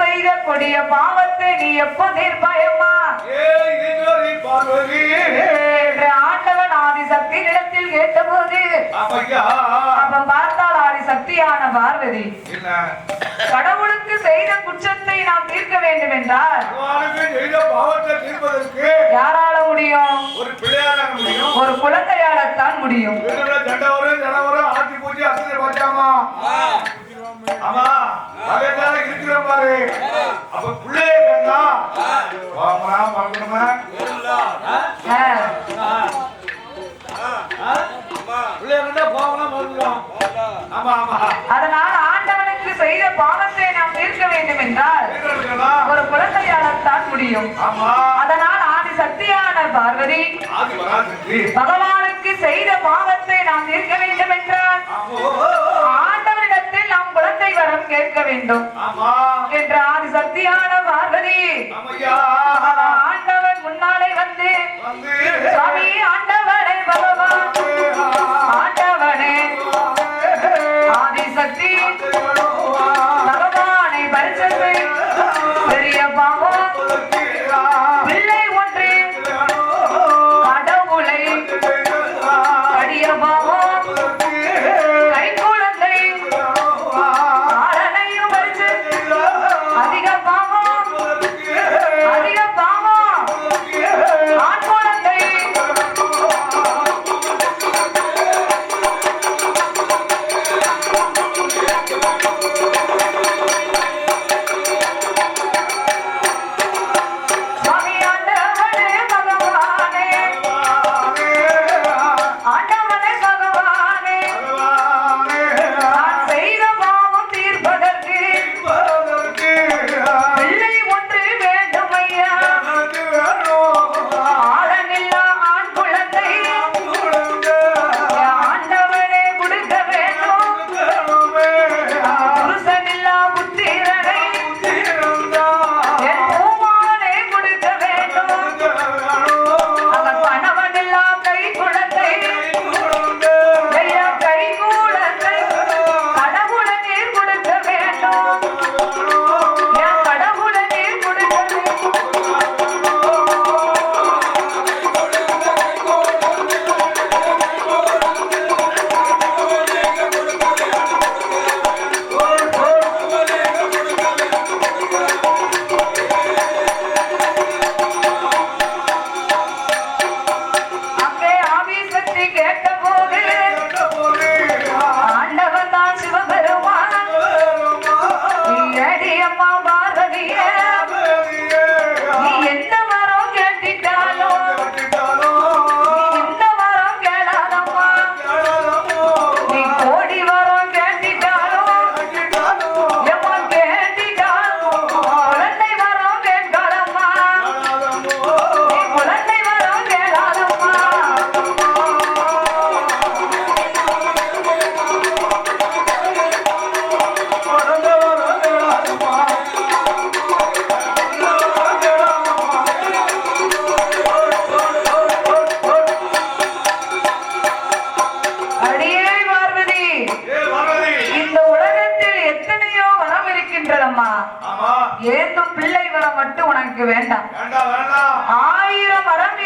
செய்த கொடிய பாவத்தை நீ எப்போ என்று ஆண்டவன் ஆதி சக்தி இடத்தில் கேட்டபோது அப்ப பார்த்தால் ஆதி சக்தியான பார்வதி கடவுளுக்கு செய்த குற்றத்தை நாம் தீர்க்க வேண்டும் என்றால் யாரால முடியும்? ஒரு பிள்ளையார முடியும். ஒரு குழந்தையாலத்தான் முடியும். ஆமா இருக்கிற பாரு. அப்ப பிள்ளைய. பிள்ளைய கண்டா போகலாம் ஆமா ஆமா. அதனால் ஆண்டவனுக்கு செய்த பாவத்தை நாம் தீர்க்க வேண்டும் என்றால்? ஒரு குழந்தையாலத்தான் முடியும். ஆமா. அதனால் ஆதி சக்தியான பார்வதி பகவானுக்கு செய்த பாவத்தை நாம் தீர்க்க வேண்டும் என்றால் குழந்தை வரம் கேட்க வேண்டும். என்ற ஆதி சக்தியான பார்வதி. ஆண்டவன் முன்னாலே வந்து. வந்து. சுவாமி ஆண்டவனே பகவான். ஆண்டவனே ஆதிசக்தி. பகவானை பரிசத்தை பெரிய பாவம் பிள்ளை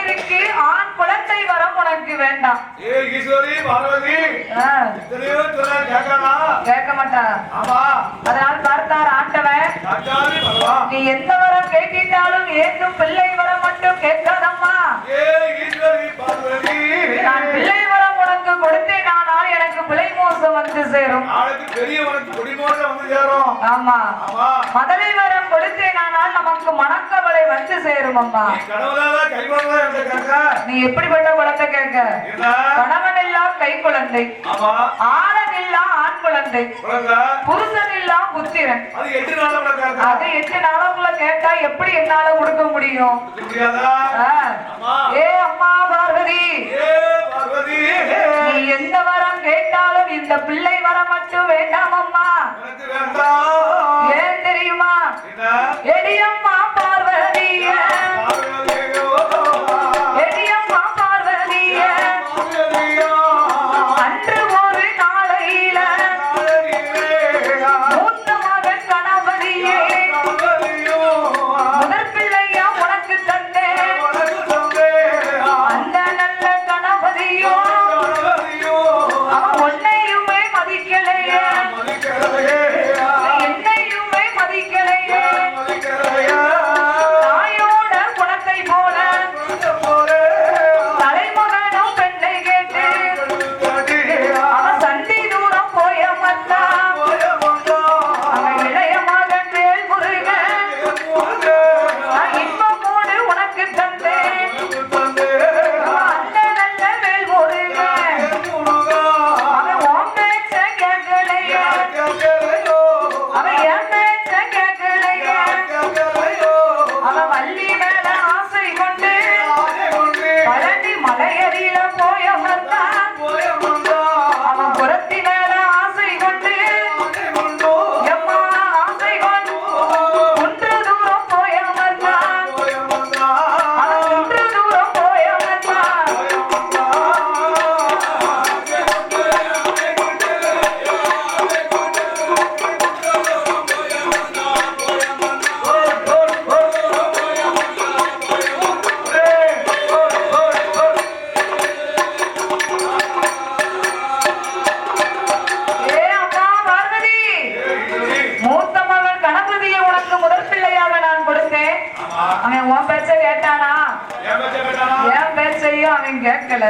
இருக்கு ஆண் குழந்தை வரம் உனக்கு வேண்டாம். ஆ, கேட்க மாட்டா அதனால் பார்த்தார் ஆண்டவன் நீ எந்த வரம் கேட்டிட்டாலும் ஏந்தும் பிள்ளை வரம் மட்டும் கேட்காதம்மா. நான் எனக்கு பிள்ளை மோசம் வந்து சேரும். நாளைக்கு பெரியவனுக்கு குடிமோத வந்து சேரும். ஆமா. மதலை வரம் கொடுத்தேன் ஆனால் நமக்கு மனக்கவலை வந்து சேரும் அம்மா. நீ எப்படிப்பட்ட குழந்தை கேட்க? கணவன் இல்லா கை குழந்தை. ஆணன் இல்லா ஆண் குழந்தை. புருஷன் இல்லா புத்திரன். அது எட்டு நாளுக்குள்ள கேட்டா எப்படி என்னால கொடுக்க முடியும்? ஏ அம்மா பார்வதி. நீ எந்த வரம் கேட்டாலும் இந்த பிள்ளை வரம் மட்டும் வேண்டாம் அம்மா. ஏன் தெரியுமா? எடியம்மா பார்வதிய. எடியம்மா பார்வதியோ? அன்று அவன் உன் பேச்ச கேட்டானா? என் பேச்சையும் அவன் கேட்கல.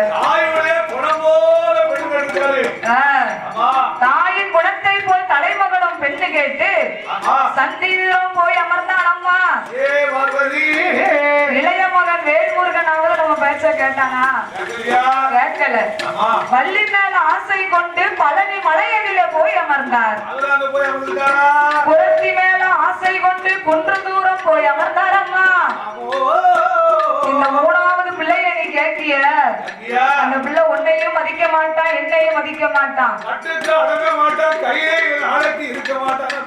தாயின் குணத்தை போல் தலைமகனும் பெண்ணு கேட்டு. சந்திரம் போய் அமர்ந்தான் அம்மா. இளைய மகன் வேல்முருகனாவது நம்ம பேச்ச கேட்டானா? கேட்கல. வள்ளி மேல ஆசை கொண்டு பழனி மலையடியில போய் அமர்ந்தார்? புரத்தி மேல ஆசை கொண்டு குன்று தூரம் போய் அமர்ந்தார் அம்மா இந்த மூணாவது பிள்ளைய நீ கேட்டிய? அந்த பிள்ளை உன்னையும் மதிக்க மாட்டான் என்னையும் மதிக்க மாட்டான் அடங்க மாட்டான், கையை நாளைக்கு இருக்க மாட்டான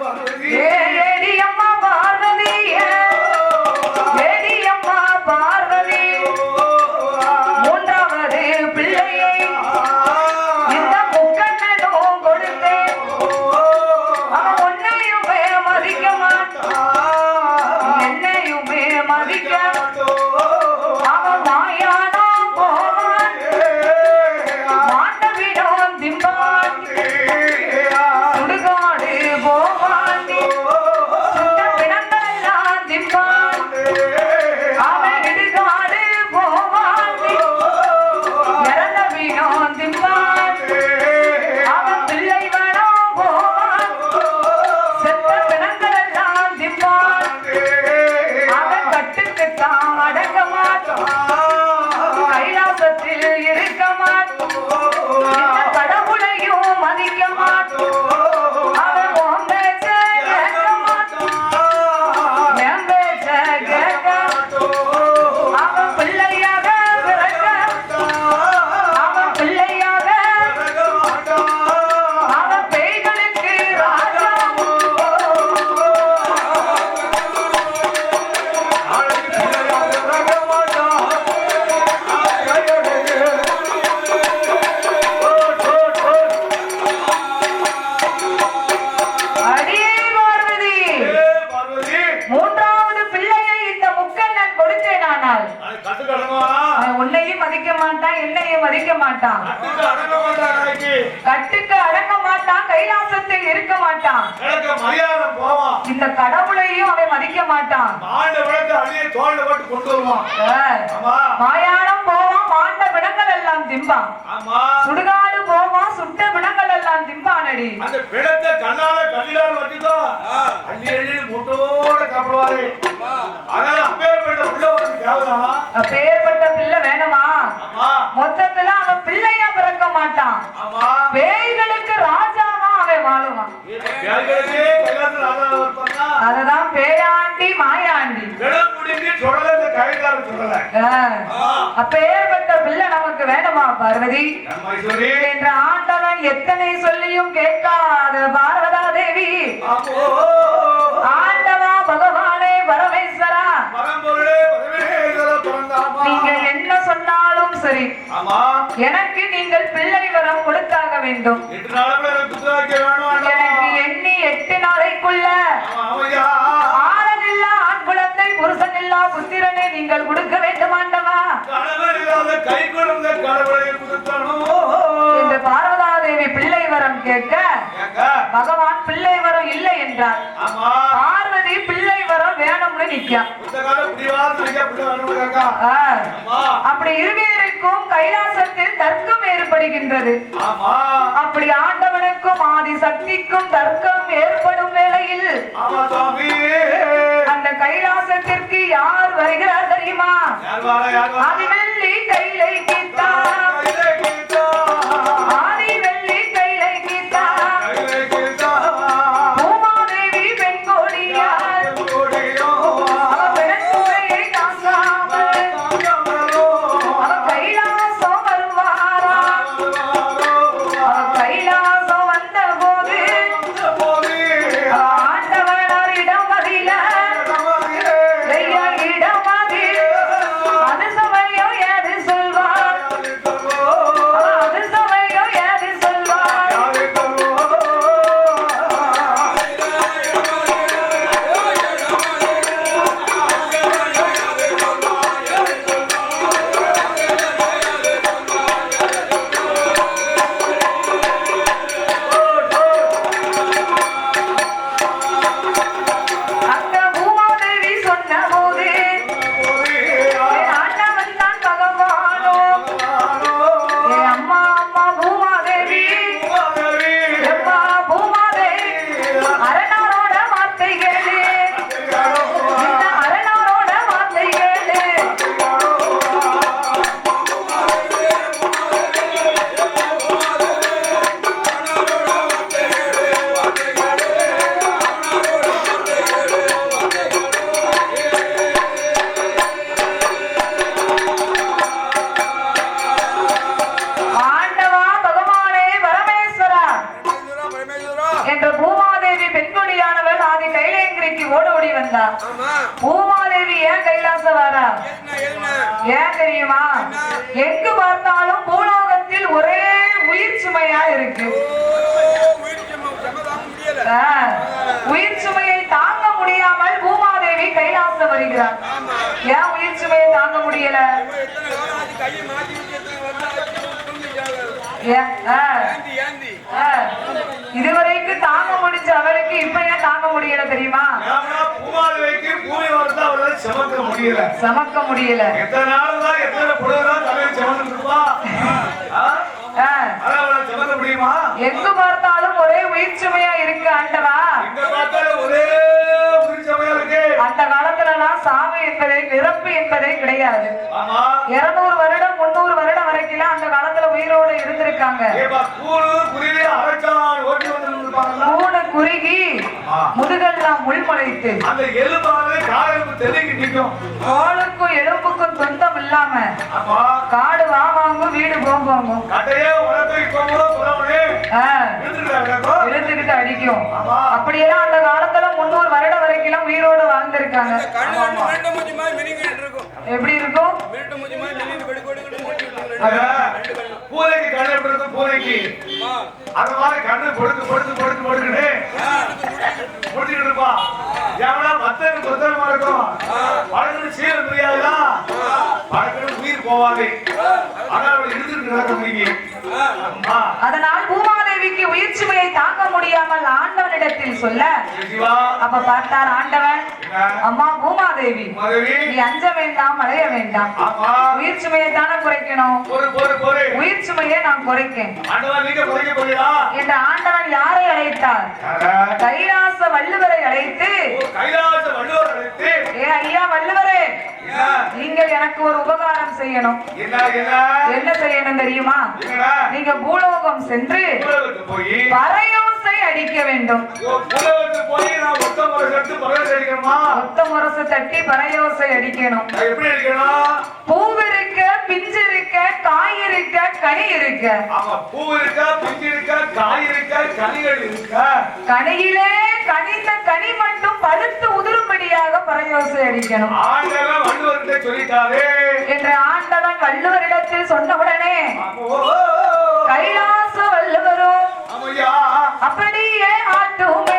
மாட்டான் என்னையும் மதிக்க மாட்டான். கட்டுக்கு அடங்க மாட்டான் கைலாசத்தில் இருக்க மாட்டான் இந்த கடவுளையும் அவன் மதிக்க மாட்டான். மாயாளம் போவான் மாண்ட பிணங்கள் எல்லாம் திம்பான். சுடுகாடு சுட்ட பிணங்கள் எல்லாம் திம்பானடி அந்த பிணத்தை கண்ணால கண்ணிலால் வச்சுக்கோ அள்ளி அள்ளி முட்டோட சாப்பிடுவாரு. அதனால அப்பேற்பட்ட உள்ள ஒரு தேவைதான் அப்பேற்பட்ட பிள்ளை வேணுமா? ஆமா. மொத்தத்துல அவன் பிள்ளையா பிறக்க மாட்டான். ஆமா. பேய்களுக்கு ராஜாவா அவன் வாழுவான். பேர்களுக்கே கைலாசம் ராஜா இருப்பாங்க அப்பேற்பட்ட பிள்ளை நமக்கு வேணுமா பார்வதி? என்ற ஆண்டவன் எத்தனை சொல்லியும் கேட்காத பார்வதா தேவி ஆண்டவா பகவானே பரமேஸ்வரா. நீங்க என்ன சொன்னாலும் சரி. எனக்கு நீங்கள் பிள்ளை வரம் கொடுத்தாக வேண்டும். எனக்கு. எண்ணி எட்டு நாளைக்குள்ள புருஷன் இல்லா புத்திரனை நீங்கள் கொடுக்க வேண்டும் ஆண்டவா. கை கொடுத்தனும் என்று பார்வதாதேவி பிள்ளை வரம் கேட்க பகவான் பிள்ளை வரம் இல்லை என்றார். பார்வதி பிள்ளை வரம் வேணும்னு நிக்கா. புத்தகால பிடிவாத இருவேருக்கும் கைலாசத்தில் தர்க்கம் ஏற்படுகின்றது அப்படி ஆண்டவனுக்கும் ஆதி சக்திக்கும் தர்க்கம் ஏற்படும் வேளையில் அந்த கைலாசத்திற்கு யார் வருகிறார் தெரியுமா? யார் வாரா யார் வாரா? ஆதி வெள்ளி கைலை இதுவரைக்கும் தாங்க முடிச்ச அவருக்கு இப்ப ஏன் தாங்க முடியல தெரியுமா? சுமக்க முடியல. சமக்க முடியல. எத்தனை நாள் தான் எத்தனை பொழுதுதான் தலையை சுமந்து இருப்பா ஆ? ஆ, அதான் அவளால் சுமக்க முடியுமா? எங்கு பார்த்தாலும் ஒரே உயிர் சுமையா இருக்கு ஆண்டவா. பார்த்தாலும் ஒரே புரிச்சமையா இருக்கு அந்த எல்லாம் சாவு என்பதே இறப்பு என்பதே கிடையாது. இருநூறு வருடம் முன்னூறு வருடம் வரைக்கும் அந்த காலத்துல உயிரோடு இருந்திருக்காங்க. மூணு குறுகி. முதுகெல்லாம் முள்முளைத்து. தோளுக்கும் எலும்புக்கும் சொந்தம் இல்லாம காடு வாங்கும் வீடு போங்கும் இழுத்துக்கிட்டு அடிக்கும். அப்படியெல்லாம் அந்த காலத்துல முன்னூறு வருடம் வரைக்கும் உயிரோடு வாழ்ந்திருக்காங்க. எப்படி இருக்கும். பூனைக்கு கண்ணு. எப்படி இருக்கும்? பூனைக்கு அந்த மாதிரி கண்ணு பொடுக்கு பொடுக்கு பொடுக்கு பொடுக்குன்னு முடிச்சுட்டு இருப்பான் எவனா மத்தனுக்கு கொத்தனமா இருக்கும். பழகுன்னு சீர முடியாதுடா பழகுன்னு உயிர் போவாது. ஆனா அவள் இழுத்துட்டு கிடக்க நீங்க அம்மா அதனால் பூமாதேவிக்கு உயிர் சுமையை தாங்க முடியாமல் ஆண்டவனிடத்தில் சொல்ல அப்ப பார்த்தார் ஆண்டவன் அம்மா பூமாதேவி மதுவி நீ அஞ்ச வேண்டாம் அலைய வேண்டாம். ஆமா. உயிர் சுமையை தானே குறைக்கணும்? உயிர் சுமையை நான் குறைக்கேன். என்ற ஆண்டவன் யாரை அழைத்தார்? கைலாச வள்ளுவரை அழைத்து கைலாச வள்ளுவர் அழைத்து. ஏ ஐயா வள்ளுவரே நீங்கள் எனக்கு ஒரு உபகாரம் செய்யணும். என்ன செய்யணும் தெரியுமா? நீங்க பூலோகம் சென்று பறையோசை அடிக்க வேண்டும். ஒத்த முரசு தட்டி பறையோசை அடிக்கணும்? அது எப்படி அடிக்கணும்? பூவு இருக்க பிஞ்சு இருக்க காய் இருக்க கனி இருக்க. பூ இருக்கா பிஞ்சு இருக்கா காய் இருக்கா கனிகள் இருக்கா. கனியிலே கனிந்த கனி மட்டும் பழுத்து பறையோசை அடிக்கணும் ஆண்டவன் வள்ளுவர்கிட்ட சொல்லிட்டாரே என்று ஆண்டவன் வள்ளுவரிடத்தில் ஓ, ஓ. கைலாச வள்ளுவரும் அப்படியே ஆட்டும்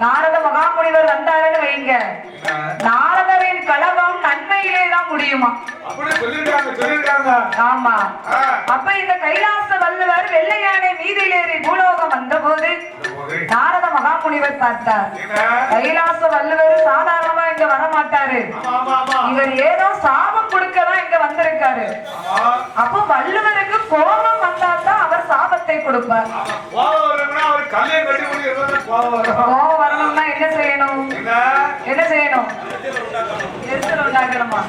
நாரத மகாமுனிவர் வந்தாருன்னு வைங்க? நாரதரின் கலகம் நன்மையிலே தான் முடியுமா ஆமா. அப்ப இந்த கைலாச வள்ளுவர் வெள்ளை யானை மீதிலேறி பூலோகம் வந்தபோது போது. நாரத மகாமுனிவர் பார்த்தார்? கைலாச வள்ளுவர் சாதாரணமா இங்க வர மாட்டாரு. இவர் ஏதோ சாபம் கொடுக்கதான் இங்க வந்திருக்காரு. அப்போ வள்ளுவருக்கு கோபம் வந்தாதான் அவர் சாபத்தை கொடுப்பார். கோபம் வரணும்னா என்ன செய்யணும்? என்ன? செய்யணும்? எரிச்சல் உண்டாக்கணுமா?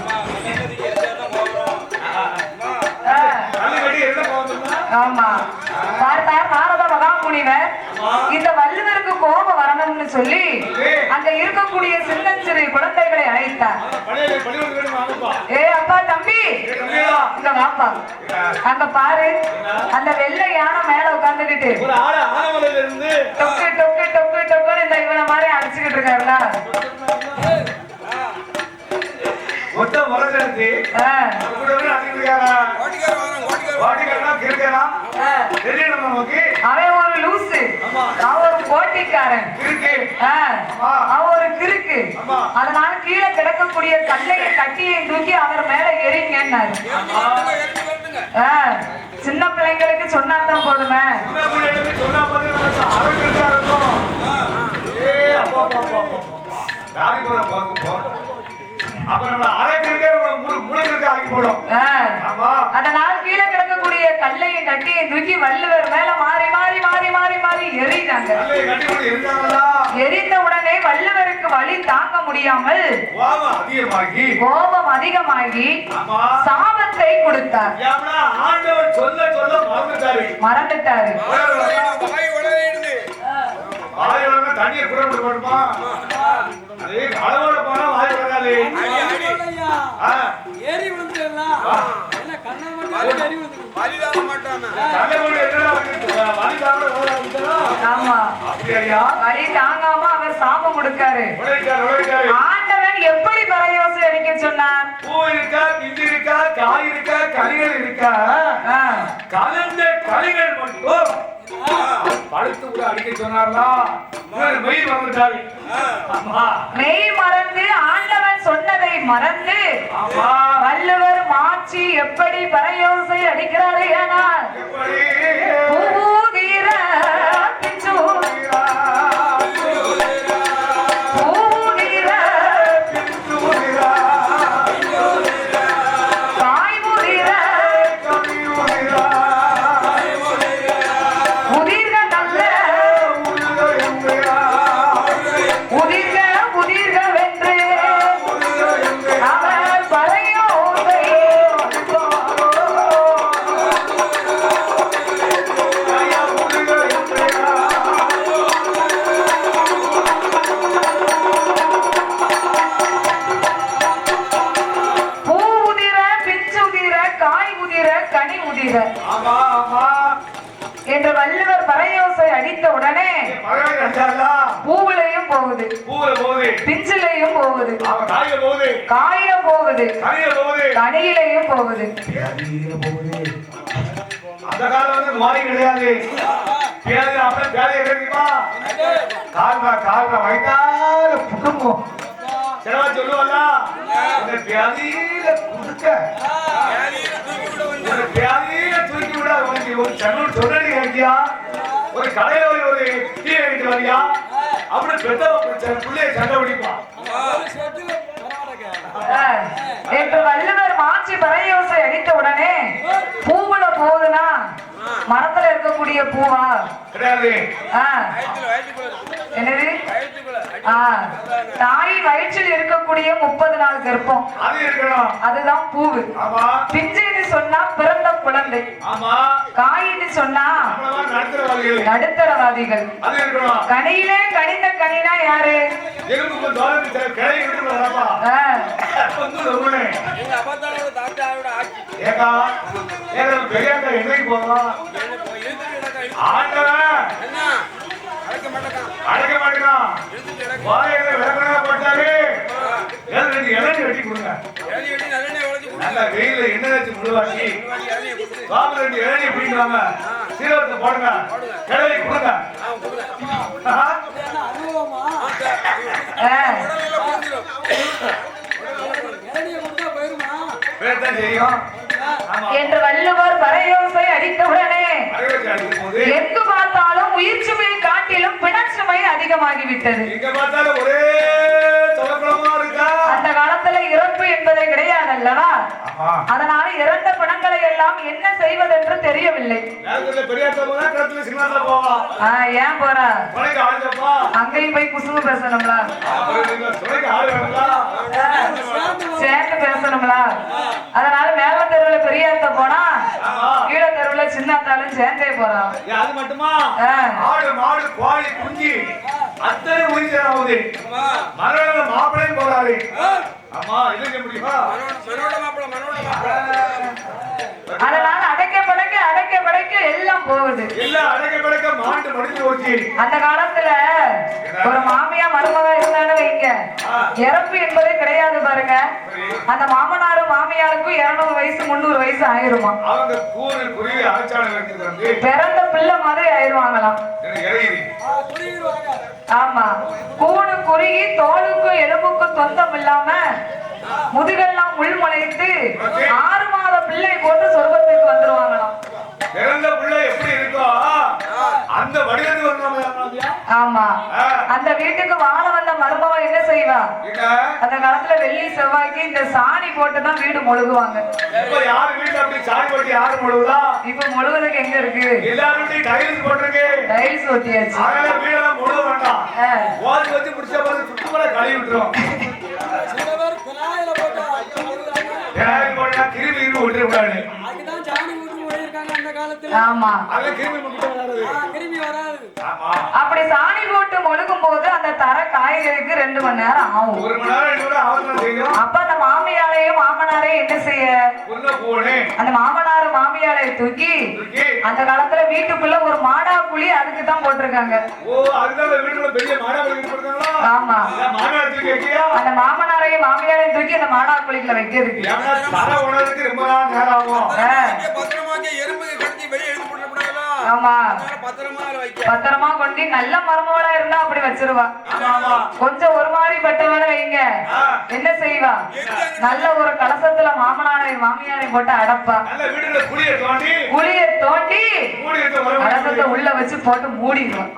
ஆமா. பார்த்தார் மகாமுனிவர் இந்த வள்ளுவருக்கு கோபம் வரணும்னு சொல்லி அங்க இருக்கக்கூடிய சின்னஞ்சிறு குழந்தைகளை அழைத்தார். ஏ அப்பா தம்பி. இங்க வாப்பா? அங்க பாரு. அந்த வெள்ளை யானை மேல உட்கார்ந்துகிட்டு. டொக்கு டொக்கு டொக்கு டொக்குன்னு இந்த இவனை மாதிரி அடிச்சுக்கிட்டு இருக்காருல ஒட்ட முறைச்சி ஆ, தெரியணும் நமக்கு அவன் ஒரு லூசு. அவன் ஒரு போட்டிக்காரன். கிறுக்கு. அவன் ஒரு கிறுக்கு. அதனால கீழே கிடக்கக்கூடிய கல்லையை கட்டியை தூக்கி அவர் மேல எரிங்கன்னாரு சின்ன பிள்ளைங்களுக்கு சொன்னாதான் போதுமே சின்ன பிள்ளைகளுக்கு சொன்னா பார்த்து நமக்கு ஆரோக்கியமா இருக்கும் ஏய், அப்பா, அப்பா, அப்பா, அப்பா. தாடி கூட பார்க்க போறோம். அப்புறம் நம்ம அரைக்கிறதுக்கே முழு- முழுக்கிறதுக்கு ஆக்கி போடும் ஆ, ஆமா அதனால் கீழே கிடக்கக்கூடிய கல்லையும் கட்டியை தூக்கி வள்ளுவர் மேல மாறி மாறி மாறி மாறி மாறி எறிஞ்சாங்க நல்ல கட்டி கொண்டு இருந்தாங்களா எரிந்த உடனே வள்ளுவருக்கு வழி தாங்க முடியாமல் கோபம் அதிகமாகி. கோபம் அதிகமாகி ஆமா. சாபத்தை கொடுத்தார். ஏம்னா ஆண்டவர் சொல்ல சொல்ல மறந்துட்டாரு. தண்ணியை கூட அது அளவோட போனா வாய் ஆ, ஏறி விழுந்துடலாம். மட்டும் ஏறி எவ்வளவு வந்துச்சுன்னா, ஆமா. வழி தாங்காம அவர் சாபம் கொடுக்காரு. ஆண்டவன் எப்படி பரயோசை அடிக்க சொன்னார்? பூ இருக்கா பிஞ்சு இருக்கா காய் இருக்கா கனிகள் இருக்கா? கலந்த கனிகள் மட்டும். படுத்து கூட அடிக்க சொன்னார்னா மெய் வந்துட்டாரு ஆமா. மெய் மறந்து ஆண்டவன் சொன்னதை மறந்து வள்ளுவர் மாச்சி எப்படி பரயோசை அடிக்கிறாரு ஏனால் பூதீர பிச்சு கால்மா கால்மா வைத்தால குடும்பம் சிலவா சொல்லுவாங்க இந்த வியாதியில குடுக்க ஒரு வியாதியில தூக்கி விட உனக்கு ஒரு சன்னூர் சொல்லடி இருக்கியா ஒரு கடையில போய் ஒரு டீ வாங்கிட்டு வரியா அப்படி பெத்த பிள்ளைய சண்டை பிடிப்பான் என்று வள்ளுவர் மாற்றி பரயோசை அடித்த உடனே பூவுல போகுதுன்னா மரத்துல இருக்கக்கூடிய பூவா? கிடையாது. என்னது? தாய் வயிற்றில் இருக்கக்கூடிய முப்பது நாள் கர்ப்பம். அது இருக்கணும். அதுதான் பூவு. ஆமா. பிஞ்சுன்னு சொன்னா பிறந்த குழந்தை. ஆமா. காயின்னு சொன்னா நடுத்தரவாதிகள் அது இருக்கணும். கனியிலே கனிந்த கனினா யாரு? பெரியாக்கா என்னைக்கு போவோம் அடக்க மாட்டேங்கான். வாயில விளக்கணா போட்டாரு ரெண்டு இளநீ வெட்டி கொடுங்க இளநீ. நல்ல வெயில எண்ணெய் வச்சு முழுவாக்கி வாங்கி ரெண்டு இளநீ பிடிக்காம சீரகத்தை போடுங்க கிளவி கொடுங்க ஆ, கொடுங்க. ஆஹா. என்று வள்ளுவர் பரயோசை அடித்த உடனே வரவேற்று அடிக்கும் போது எங்கு பார்த்தாலும் உயிர் சுமை காட்டிலும் பிணச்சுமை அதிகமாகிவிட்டது எங்க பார்த்தாலும் ஒரே தொலைக்குளமா இருக்கா அந்த காலத்துல இறப்பு என்பது கிடையாது அல்லவா ஆமா அதனால இறந்த பிணங்களை எல்லாம் என்ன செய்வதென்று தெரியவில்லை. சினிமாத்துல போவான் ஆ, ஏன் போறா? அங்கேயும் போய் குசும்பு பேசணும்ல? சேர்ந்து பேசணும்ல? அதனால மேல தெருவுல பெரியாத்த போனா கீழ தெருவுல சின்னத்தாலும் சேர்ந்தே போறான் அது மட்டுமா. ஆடு மாடு கோழி குஞ்சு. அத்தனை உயிர் ஆமா. மரண மாப்பிள்ளையும் போறாரு. இது செய்ய முடியுமா? மாப்பிள மாப்பிள அதனால அடைக்க படைக்க அடைக்க படைக்க எல்லாம் போகுது. எல்லாம் அடக்க படக்க மாண்டு முடிஞ்சு போச்சு. அந்த காலத்துல ஒரு மாமியா மருமக இருந்தான்னு வைங்க. இறப்பு என்பதே கிடையாது பாருங்க. அந்த மாமனாரும் மாமியாருக்கும் இருநூறு வயசு முந்நூறு வயசு ஆயிருமா? பிறந்த பிள்ளை மாதிரி ஆயிருவாங்களாம். ஆமா. கூடு குறுகி தோலுக்கும் எலும்புக்கும் சொந்தம் இல்லாம முதுகெல்லாம் முள் முளைத்து ஆறு மாத பிள்ளை போட்டு சொர்க்கத்துக்கு வந்துருவாங்களாம். பிறந்த பிள்ளை எப்படி இருக்கோ அந்த வடிவத்துக்கு ஆமா. அந்த வீட்டுக்கு வாழ வந்த மருமவ என்ன செய்வா? அந்த காலத்துல வெள்ளி செவ்வாய்க்கு இந்த சாணி போட்டு தான் வீடு மொழுகுவாங்க. இப்ப யாரு வீட்டுல அப்படி சாணி போட்டு யாரு முழுவதா இப்ப மொழுகுறதுக்கு எங்க இருக்கு? எல்லாரும் டைல்ஸ் போட்டிருக்கு. டைல்ஸ் ஒட்டியாச்சு அதனால வீடெல்லாம் முழுவ வேண்டாம் ஆ. ஓதி வச்சு முடிச்ச பிறகு சுத்தமா கழுவி விட்டுரும். சில பேர் குழாயில ஆமா. கிருமி வராது. கிருமி வராது. அப்படி சாணி போட்டு மொழுகும் போது அந்த தர காய்கறிக்கு ரெண்டு மணி நேரம் ஆகும். ஒரு மணி நேரம் ரெண்டு மணி நேரம் அவசரம் செய்யும் அப்ப அந்த மாமியாரையும் மாமனாரையும் என்ன செய்ய? அந்த மாமனார் மாமியாரை தூக்கி அந்த காலத்துல வீட்டுக்குள்ள ஒரு மாடா புலி அதுக்கு தான் போட்டிருக்காங்க. ஓ அதுதான் அந்த வீட்டுக்குள்ள பெரிய மாணவர்கள் கொடுத்தாங்களா ஆமா. மாணவர் தூக்கி வைக்கியா அந்த மாமனாரையும் மாமியாரையும் தூக்கி அந்த மாடா புலிக்குள்ள வைக்கிறதுக்கு. ரொம்ப நாள் நேரம் ஆகும். ஆ, இங்க பத்திரமா இங்க எறும்பு ஆமா. பத்திரமா கொண்டு நல்ல மருமகளா இருந்தா அப்படி வச்சிருவா. கொஞ்சம் ஒரு மாதிரி பட்டவன வைங்க. என்ன செய்வா? நல்ல ஒரு கலசத்துல மாமனாரை மாமியாரை போட்டு அடப்பா. குடிய தோண்டி கலசத்தை உள்ள வச்சு போட்டு மூடிடுவோம்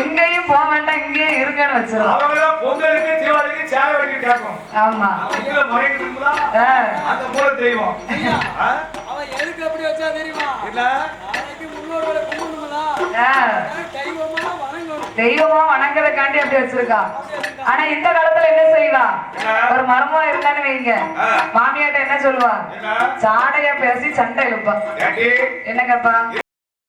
எங்கேயும் போக வேண்டாம் இங்கேயே இருங்கன்னு வச்சிருவோம் ஆமா. அந்த மூல தெய்வம் எதுக்கு அப்படி வச்சா தெரியுமா? இல்ல. நாளைக்கு முன்னோர்களை கும்பிடணுங்களா ஆ. தெய்வமா வணங்கணும். தெய்வமா வணங்குறதுக்காண்டி அப்படி வச்சிருக்கா. ஆனா இந்த காலத்துல என்ன செய்வா? ஒரு மரமா இருந்தான்னு வைங்க. மாமியாட்ட என்ன சொல்லுவா? என்ன? சாடையா பேசி சண்டை இழுப்பா ஏண்டி? என்ன கேப்பா